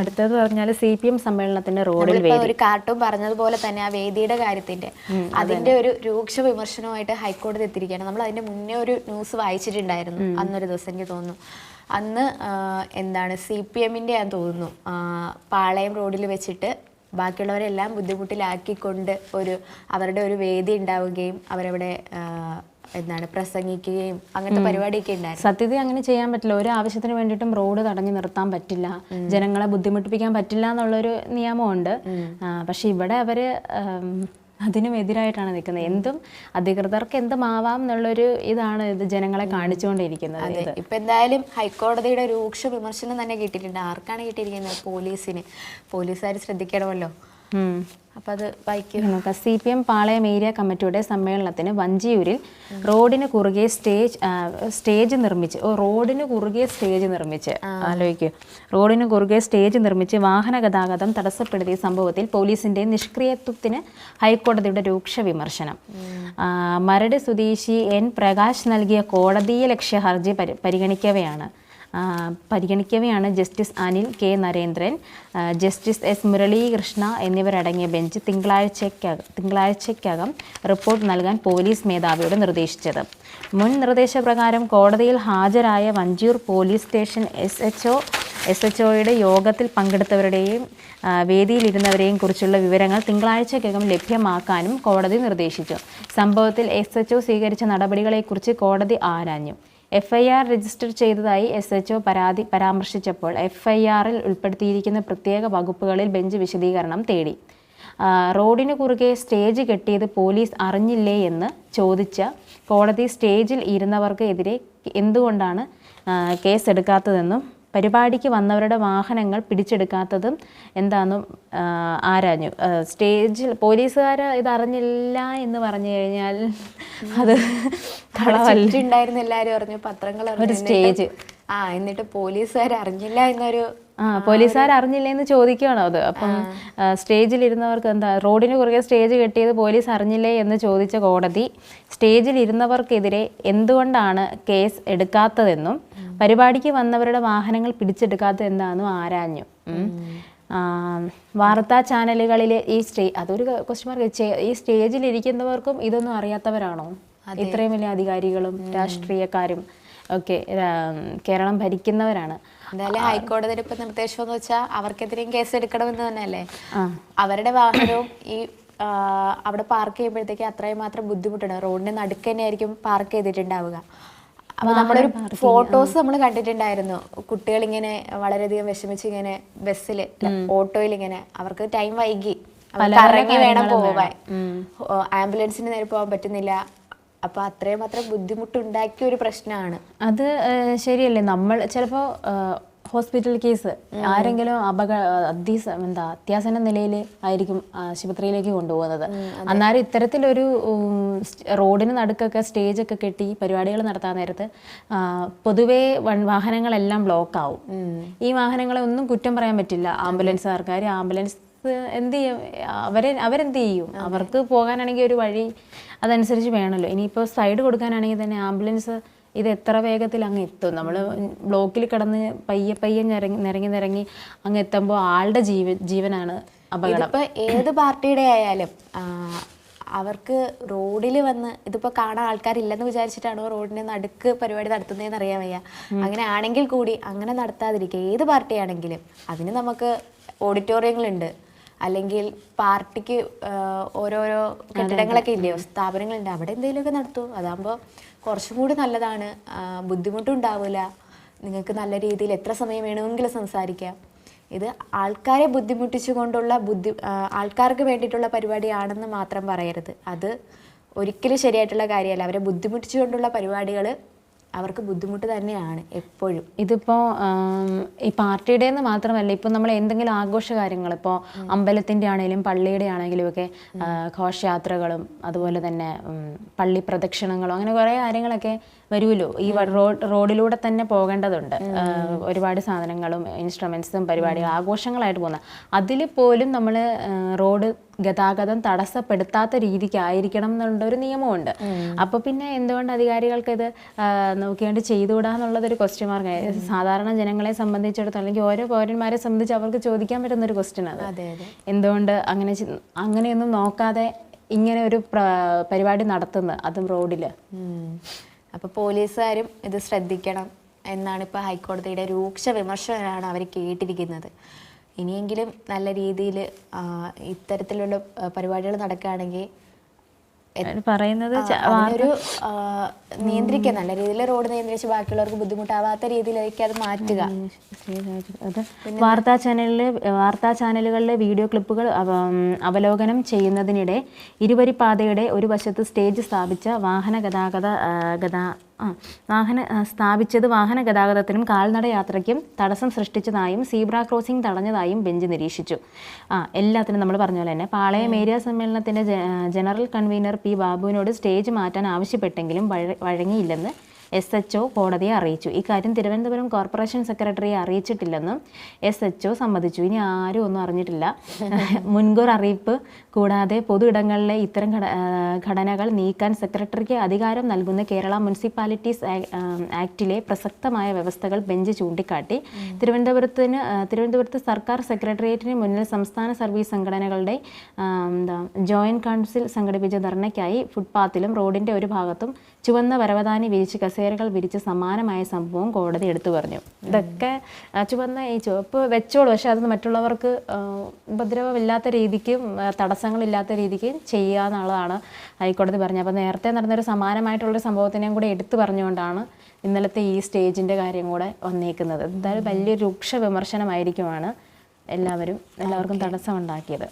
അടുത്തത് പറഞ്ഞാൽ C P M സമ്മേളനത്തിന്റെ റോഡിൽ ഒരു കാർട്ടൂൺ പറഞ്ഞതുപോലെ തന്നെ ആ വേദിയുടെ കാര്യത്തിന്റെ അതിന്റെ ഒരു രൂക്ഷ വിമർശനവുമായിട്ട് ഹൈക്കോടതി എത്തിയിരിക്കുകയാണ്. നമ്മൾ അതിന്റെ മുന്നേ ഒരു ന്യൂസ് വായിച്ചിട്ടുണ്ടായിരുന്നു അന്നൊരു ദിവസം എനിക്ക് തോന്നുന്നു. അന്ന് എന്താണ് സി പി എമ്മിന്റെ ഞാൻ തോന്നുന്നു. പാളയം റോഡിൽ വെച്ചിട്ട് ബാക്കിയുള്ളവരെല്ലാം ബുദ്ധിമുട്ടിലാക്കിക്കൊണ്ട് ഒരു അവരുടെ ഒരു വേദി ഉണ്ടാവുകയും അവരവിടെ എന്താണ് പ്രസംഗിക്കുകയും അങ്ങനത്തെ പരിപാടിയൊക്കെ ഉണ്ടായിരുന്നു. സത്യത്തിൽ അങ്ങനെ ചെയ്യാൻ പറ്റില്ല. ഒരു ആവശ്യത്തിന് വേണ്ടിയിട്ടും റോഡ് തടഞ്ഞു നിർത്താൻ പറ്റില്ല. ജനങ്ങളെ ബുദ്ധിമുട്ടിപ്പിക്കാൻ പറ്റില്ല എന്നുള്ളൊരു നിയമമുണ്ട്. പക്ഷെ ഇവിടെ അവർ അതിനും എതിരായിട്ടാണ് നിൽക്കുന്നത്. എന്തും അധികൃതർക്ക് എന്തും ആവാം എന്നുള്ളൊരു ഇതാണ് ഇത് ജനങ്ങളെ കാണിച്ചുകൊണ്ടിരിക്കുന്നത് ഇപ്പൊ എന്തായാലും ഹൈക്കോടതിയുടെ രൂക്ഷ വിമർശനം തന്നെ കിട്ടിയിട്ടുണ്ട്. ആർക്കാണ് കിട്ടിയിരിക്കുന്നത്? പോലീസിന്. പോലീസുകാർ ശ്രദ്ധിക്കണമല്ലോ. ഉം. അപ്പൊ അത് ബൈക്ക് നോക്കാം C P M Palayam area കമ്മിറ്റിയുടെ സമ്മേളനത്തിന് വഞ്ചിയൂരിൽ റോഡിന് കുറുകെ സ്റ്റേജ് സ്റ്റേജ് നിർമ്മിച്ച് ഓ റോഡിന് കുറുകെ സ്റ്റേജ് നിർമ്മിച്ച് ആലോചിക്കുക റോഡിന് കുറുകെ സ്റ്റേജ് നിർമ്മിച്ച് വാഹന ഗതാഗതം തടസ്സപ്പെടുത്തിയ സംഭവത്തിൽ പോലീസിന്റെ നിഷ്ക്രിയത്വത്തിന് ഹൈക്കോടതിയുടെ രൂക്ഷ വിമർശനം. മരട് സ്വദേശി എൻ പ്രകാശ് നൽകിയ കോടതിയലക്ഷ്യ ഹർജി പരിഗണിക്കവയാണ്. പരിഗണിക്കവെയാണ് justice Anil K Narendran. Justice S Muralikrishna എന്നിവരടങ്ങിയ ബെഞ്ച് തിങ്കളാഴ്ചയ്ക്കകം തിങ്കളാഴ്ചയ്ക്കകം റിപ്പോർട്ട് നൽകാൻ പോലീസ് മേധാവിയോട് നിർദ്ദേശിച്ചത്. മുൻ നിർദ്ദേശപ്രകാരം കോടതിയിൽ ഹാജരായ Vanchiyoor police station S H S H ഒയുടെ യോഗത്തിൽ പങ്കെടുത്തവരുടെയും വേദിയിലിരുന്നവരെയും കുറിച്ചുള്ള വിവരങ്ങൾ തിങ്കളാഴ്ചയ്ക്കകം ലഭ്യമാക്കാനും കോടതി നിർദ്ദേശിച്ചു. സംഭവത്തിൽ എസ് എച്ച് സ്വീകരിച്ച നടപടികളെക്കുറിച്ച് കോടതി ആരാഞ്ഞു. എഫ് ഐ ആർ രജിസ്റ്റർ ചെയ്തതായി എസ് എച്ച് ഒ പരാതി പരാമർശിച്ചപ്പോൾ എഫ് ഐ ആറിൽ ഉൾപ്പെടുത്തിയിരിക്കുന്ന പ്രത്യേക വകുപ്പുകളിൽ ബെഞ്ച് വിശദീകരണം തേടി. റോഡിന് കുറുകെ സ്റ്റേജ് കെട്ടിയത് പോലീസ് അറിഞ്ഞില്ലേ എന്ന് ചോദിച്ച കോടതി സ്റ്റേജിൽ ഇരുന്നവർക്ക് എതിരെ എന്തുകൊണ്ടാണ് കേസ് കേസെടുക്കാത്തതെന്നും പരിപാടിക്ക് വന്നവരുടെ വാഹനങ്ങൾ പിടിച്ചെടുക്കാത്തതും എന്താണെന്നും ആരാഞ്ഞു. സ്റ്റേജിൽ പോലീസുകാർ ഇതറിഞ്ഞില്ല അറിഞ്ഞില്ല എന്ന് പറഞ്ഞു കഴിഞ്ഞാൽ അത് കളവല്ല ഉണ്ടായിരുന്ന എല്ലാവരും അറിഞ്ഞു പത്രങ്ങൾ ഒരു സ്റ്റേജ്. ആ എന്നിട്ട് പോലീസുകാർ അറിഞ്ഞില്ല എന്നൊരു ആ പോലീസുകാർ അറിഞ്ഞില്ലേ എന്ന് ചോദിക്കുകയാണോ അത്. അപ്പം സ്റ്റേജിൽ സ്റ്റേജിലിരുന്നവർക്ക് എന്താ റോഡിന് കുറുകെ സ്റ്റേജ് കെട്ടിയത് പോലീസ് അറിഞ്ഞില്ലേ എന്ന് ചോദിച്ച കോടതി സ്റ്റേജിലിരുന്നവർക്കെതിരെ എന്തുകൊണ്ടാണ് കേസ് എടുക്കാത്തതെന്നും പരിപാടിക്ക് വന്നവരുടെ വാഹനങ്ങൾ പിടിച്ചെടുക്കാത്തത് എന്താണെന്നും ആരാഞ്ഞു. ആ, വാർത്താ ചാനലുകളിലെ ഈ സ്റ്റേ അതൊരു ക്വസ്റ്റ്യൻ മാർക്ക് ഈ സ്റ്റേജിലിരിക്കുന്നവർക്കും ഇതൊന്നും അറിയാത്തവരാണോ? ഇത്രയും വലിയ അധികാരികളും രാഷ്ട്രീയക്കാരും ഒക്കെ കേരളം ഭരിക്കുന്നവരാണ്. എന്തായാലും ഹൈക്കോടതിയുടെ ഇപ്പൊ നിർദ്ദേശം എന്ന് വെച്ചാൽ അവർക്കെതിരെയും കേസ് എടുക്കണമെന്ന് തന്നെയല്ലേ? അവരുടെ വാഹനവും ഈ അവിടെ പാർക്ക് ചെയ്യുമ്പോഴത്തേക്ക് അത്രയും മാത്രം ബുദ്ധിമുട്ടുണ്ട് റോഡിന്റെ നടുക്ക് തന്നെയായിരിക്കും പാർക്ക് ചെയ്തിട്ടുണ്ടാവുക. അപ്പൊ നമ്മളൊരു ഫോട്ടോസ് നമ്മൾ കണ്ടിട്ടുണ്ടായിരുന്നു. കുട്ടികൾ ഇങ്ങനെ വളരെയധികം വിഷമിച്ച് ഇങ്ങനെ ബസ്സിൽ ഓട്ടോയിൽ ഇങ്ങനെ അവർക്ക് ടൈം വൈകി. അവർക്ക് ഇറങ്ങി വേണം പോവാൻ. ആംബുലൻസിന് നേരെ പോകാൻ പറ്റുന്നില്ല. അപ്പൊ അത്രയും മാത്രം ബുദ്ധിമുട്ടുണ്ടാക്കിയ ഒരു പ്രശ്നമാണ്. അത് ശരിയല്ലേ? നമ്മൾ ചിലപ്പോൾ ഹോസ്പിറ്റൽ കേസ് ആരെങ്കിലും അപക എന്താ അത്യാസന്ന നിലയിൽ ആയിരിക്കും ആശുപത്രിയിലേക്ക് കൊണ്ടുപോകുന്നത്. അന്നേരം ഇത്തരത്തിലൊരു റോഡിന് നടുക്കൊക്കെ സ്റ്റേജൊക്കെ കെട്ടി പരിപാടികൾ നടത്താൻ നേരത്ത് പൊതുവേ വാഹനങ്ങളെല്ലാം ബ്ലോക്ക് ആവും. ഈ വാഹനങ്ങളെ ഒന്നും കുറ്റം പറയാൻ പറ്റില്ല. ആംബുലൻസ് ആംബുലൻസുകാർക്കാർ ആംബുലൻസ് എന്ത് ചെയ്യും? അവരെ അവരെന്ത് ചെയ്യും? അവർക്ക് പോകാനാണെങ്കിൽ ഒരു വഴി അതനുസരിച്ച് വേണമല്ലോ. ഇനിയിപ്പോൾ സൈഡ് കൊടുക്കാനാണെങ്കിൽ തന്നെ ആംബുലൻസ് ഇത് എത്ര വേഗത്തിൽ അങ്ങ് എത്തും? നമ്മൾ ബ്ലോക്കിൽ കിടന്ന് പയ്യെ പയ്യെ നിരങ്ങി നിരങ്ങി നിരങ്ങി അങ്ങ് എത്തുമ്പോൾ ആളുടെ ജീവ ജീവനാണ് അപകടം. ഇതിപ്പോ ഏത് പാർട്ടിയുടെ ആയാലും അവർക്ക് റോഡിൽ വന്ന് ഇതിപ്പോ കാണാൻ ആൾക്കാരില്ലെന്ന് വിചാരിച്ചിട്ടാണോ റോഡിന്റെ നടുക്ക് പരിപാടി നടത്തുന്നതെന്ന് അറിയാൻ വയ്യ. അങ്ങനെ ആണെങ്കിൽ കൂടി അങ്ങനെ നടത്താതിരിക്കുക. ഏത് പാർട്ടിയാണെങ്കിലും അതിന് നമുക്ക് ഓഡിറ്റോറിയങ്ങളുണ്ട്. അല്ലെങ്കിൽ പാർട്ടിക്ക് ഓരോരോ കെട്ടിടങ്ങളൊക്കെ ഇല്ലയോ സ്ഥാപനങ്ങളുണ്ട്. അവിടെ എന്തെങ്കിലുമൊക്കെ നടത്തൂ. അതാകുമ്പോൾ കുറച്ചും കൂടി നല്ലതാണ്. ബുദ്ധിമുട്ടും ഉണ്ടാവില്ല നിങ്ങൾക്ക് നല്ല രീതിയിൽ എത്ര സമയം വേണമെങ്കിലും സംസാരിക്കാം. ഇത് ആൾക്കാരെ ബുദ്ധിമുട്ടിച്ചുകൊണ്ടുള്ള ബുദ്ധി ആൾക്കാർക്ക് വേണ്ടിയിട്ടുള്ള പരിപാടിയാണെന്ന് മാത്രം പറയരുത്. അത് ഒരിക്കലും ശരിയായിട്ടുള്ള കാര്യമല്ല. അവരെ ബുദ്ധിമുട്ടിച്ചുകൊണ്ടുള്ള പരിപാടികൾ അവർക്ക് ബുദ്ധിമുട്ട് തന്നെയാണ് എപ്പോഴും. ഇതിപ്പോൾ ഈ പാർട്ടിയുടെ എന്ന് മാത്രമല്ല ഇപ്പോൾ നമ്മൾ എന്തെങ്കിലും ആഘോഷ കാര്യങ്ങൾ ഇപ്പോ അമ്പലത്തിന്റെ ആണെങ്കിലും പള്ളിയുടെ ആണെങ്കിലും ഒക്കെ ഘോഷയാത്രകളും അതുപോലെ തന്നെ പള്ളി പ്രദക്ഷിണങ്ങളും അങ്ങനെ കുറേ കാര്യങ്ങളൊക്കെ വരുമല്ലോ. ഈ റോഡ് റോഡിലൂടെ തന്നെ പോകേണ്ടതുണ്ട്. ഒരുപാട് സാധനങ്ങളും ഇൻസ്ട്രുമെന്റ്സും പരിപാടികളും ആഘോഷങ്ങളായിട്ട് പോകുന്ന. അതിൽ പോലും നമ്മൾ റോഡ് ഗതാഗതം തടസ്സപ്പെടുത്താത്ത രീതിക്കായിരിക്കണം എന്നുള്ള ഒരു നിയമമുണ്ട് അപ്പോൾ പിന്നെ എന്തുകൊണ്ട് അധികാരികൾക്ക് ഇത് ആ, നോക്കിയാണ്ട് ചെയ്തുകൂടാന്നുള്ളതൊരു ക്വസ്റ്റ്യൻ മാർക്ക് സാധാരണ ജനങ്ങളെ സംബന്ധിച്ചിടത്തോളം അല്ലെങ്കിൽ ഓരോ പൗരന്മാരെ സംബന്ധിച്ച് അവർക്ക് ചോദിക്കാൻ പറ്റുന്ന ഒരു ക്വസ്റ്റ്യൻ അത്. എന്തുകൊണ്ട് അങ്ങനെ അങ്ങനെയൊന്നും നോക്കാതെ ഇങ്ങനെ ഒരു പരിപാടി നടത്തുന്നത് അതും റോഡിൽ ഉം. അപ്പൊ പോലീസുകാരും ഇത് ശ്രദ്ധിക്കണം എന്നാണ് ഇപ്പോൾ ഹൈക്കോടതിയുടെ രൂക്ഷ വിമർശനമാണ് അവർ കേട്ടിരിക്കുന്നത് ഇനിയെങ്കിലും നല്ല രീതിയിൽ ഇത്തരത്തിലുള്ള പരിപാടികൾ നടക്കുകയാണെങ്കിൽ പറയുന്നത് ഒരു നിയന്ത്രിക്കുക. നല്ല രീതിയിൽ റോഡ് നിയന്ത്രിച്ച് ബാക്കിയുള്ളവർക്ക് ബുദ്ധിമുട്ടാവാത്ത രീതിയിലേക്ക് അത് മാറ്റുക. അത് വാർത്താ ചാനലിലെ വാർത്താ ചാനലുകളിലെ വീഡിയോ ക്ലിപ്പുകൾ അവലോകനം ചെയ്യുന്നതിനിടെ ഇരുവരിപ്പാതയുടെ ഒരു വശത്ത് സ്റ്റേജ് സ്ഥാപിച്ച വാഹന ഗതാഗത ഗതാ ആ, വാഹന സ്ഥാപിച്ചത് വാഹന ഗതാഗതത്തിനും കാൽനട യാത്രയ്ക്കും തടസ്സം സൃഷ്ടിച്ചതായും സീബ്ര ക്രോസിംഗ് തടഞ്ഞതായും ബെഞ്ച് നിരീക്ഷിച്ചു. ആ എല്ലാത്തിനും നമ്മൾ പറഞ്ഞ പോലെ തന്നെ പാളയം ഏരിയ സമ്മേളനത്തിന്റെ ജനറൽ കൺവീനർ പി ബാബുവിനോട് സ്റ്റേജ് മാറ്റാൻ ആവശ്യപ്പെട്ടെങ്കിലും വഴങ്ങിയില്ലെന്ന് എസ് എച്ച് ഒ കോടതിയെ അറിയിച്ചു. ഇക്കാര്യം തിരുവനന്തപുരം കോർപ്പറേഷൻ സെക്രട്ടറിയെ അറിയിച്ചിട്ടില്ലെന്നും എസ് എച്ച് ഒ സമ്മതിച്ചു. ഇനി ആരും ഒന്നും അറിഞ്ഞിട്ടില്ല. മുൻകൂർ അറിയിപ്പ് കൂടാതെ പൊതു ഇടങ്ങളിലെ ഇത്തരം ഘടനകൾ നീക്കാൻ സെക്രട്ടറിക്ക് അധികാരം നൽകുന്ന കേരള മുനിസിപ്പാലിറ്റീസ് ആക്ടിലെ പ്രസക്തമായ വ്യവസ്ഥകൾ ബെഞ്ച് ചൂണ്ടിക്കാട്ടി. തിരുവനന്തപുരത്തിന് തിരുവനന്തപുരത്ത് സർക്കാർ സെക്രട്ടേറിയറ്റിന് മുന്നിൽ സംസ്ഥാന സർവീസ് സംഘടനകളുടെ എന്താ ജോയിന്റ് കൗൺസിൽ സംഘടിപ്പിച്ച ധർണയ്ക്കായി ഫുട്പാത്തിലും റോഡിന്റെ ഒരു ഭാഗത്തും ചുവന്ന വരവതാനി വിരിച്ച് കസേരകൾ വിരിച്ച് സമാനമായ സംഭവം കോടതി എടുത്തു പറഞ്ഞു. ഇതൊക്കെ ചുവന്ന ഈ ചുവപ്പ് വെച്ചോളൂ. പക്ഷെ അത് മറ്റുള്ളവർക്ക് ഉപദ്രവമില്ലാത്ത രീതിക്കും തടസ്സങ്ങളില്ലാത്ത രീതിക്കും ചെയ്യുക എന്നുള്ളതാണ് ഹൈക്കോടതി പറഞ്ഞത്. അപ്പോൾ നേരത്തെ നടന്നൊരു സമാനമായിട്ടുള്ളൊരു സംഭവത്തിനെയും കൂടെ എടുത്തു പറഞ്ഞുകൊണ്ടാണ് ഇന്നലത്തെ ഈ സ്റ്റേജിന്റെ കാര്യം കൂടെ വന്നേക്കുന്നത്. എന്തായാലും വലിയ രൂക്ഷ വിമർശനമായിരിക്കുമാണ് എല്ലാവരും എല്ലാവർക്കും തടസ്സമുണ്ടാക്കിയത്.